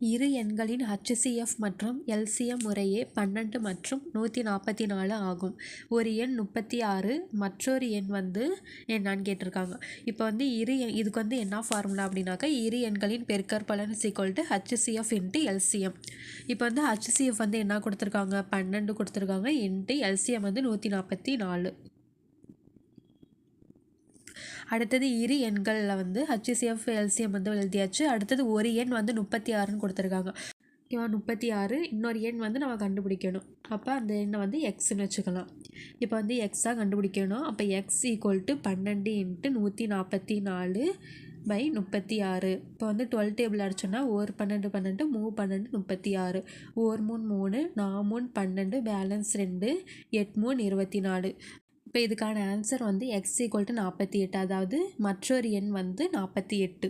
இரு எண்களின் ஹச்சிஎஃப் மற்றும் எல்சிஎம் முறையே பன்னெண்டு மற்றும் நூற்றி நாற்பத்தி நாலு ஆகும். ஒரு எண் முப்பத்தி ஆறு மற்றொரு எண் வந்து என்னான்னு கேட்டிருக்காங்க. இப்போ வந்து இரு எண் இதுக்கு வந்து என்ன ஃபார்முலா அப்படின்னாக்கா இரு எண்களின் பெருக்கற்பலன் is to HCF into LCM இப்போ வந்து ஹச்சிஎஃப் வந்து என்ன கொடுத்துருக்காங்க? பன்னெண்டு கொடுத்துருக்காங்க. இன்ட்டு எல்சிஎம் வந்து நூற்றி நாற்பத்தி நாலு அடுத்தது இரு எண்களில் வந்து ஹச்சிசிஎஃப் எல்சிஎம் வந்து எழுதியாச்சு. அடுத்தது ஒரு எண் வந்து முப்பத்தி ஆறுன்னு கொடுத்துருக்காங்க. ஓகேவா? முப்பத்தி ஆறு இன்னொரு எண் வந்து நம்ம கண்டுபிடிக்கணும். அப்போ அந்த எண்ணை வந்து எக்ஸ்ன்னு வச்சுக்கலாம். இப்போ வந்து எக்ஸாக கண்டுபிடிக்கணும். அப்போ எக்ஸ் ஈக்குவல் டு பன்னெண்டு இன்ட்டு நூற்றி நாற்பத்தி நாலு பை முப்பத்தி ஆறு இப்போ வந்து டுவெல் டேபிள் அடிச்சோன்னா ஒரு பன்னெண்டு பன்னெண்டு மூணு பன்னெண்டு முப்பத்தி ஆறு ஒரு மூணு மூணு நாலு மூணு பன்னெண்டு பேலன்ஸ் ரெண்டு எட் மூணு இருபத்தி நாலு இப்போ இதுக்கான ஆன்சர் வந்து எக்ஸ் ஈக்குவல் டு நாற்பத்தி எட்டு அதாவது மற்றொரு எண் வந்து நாற்பத்தி எட்டு.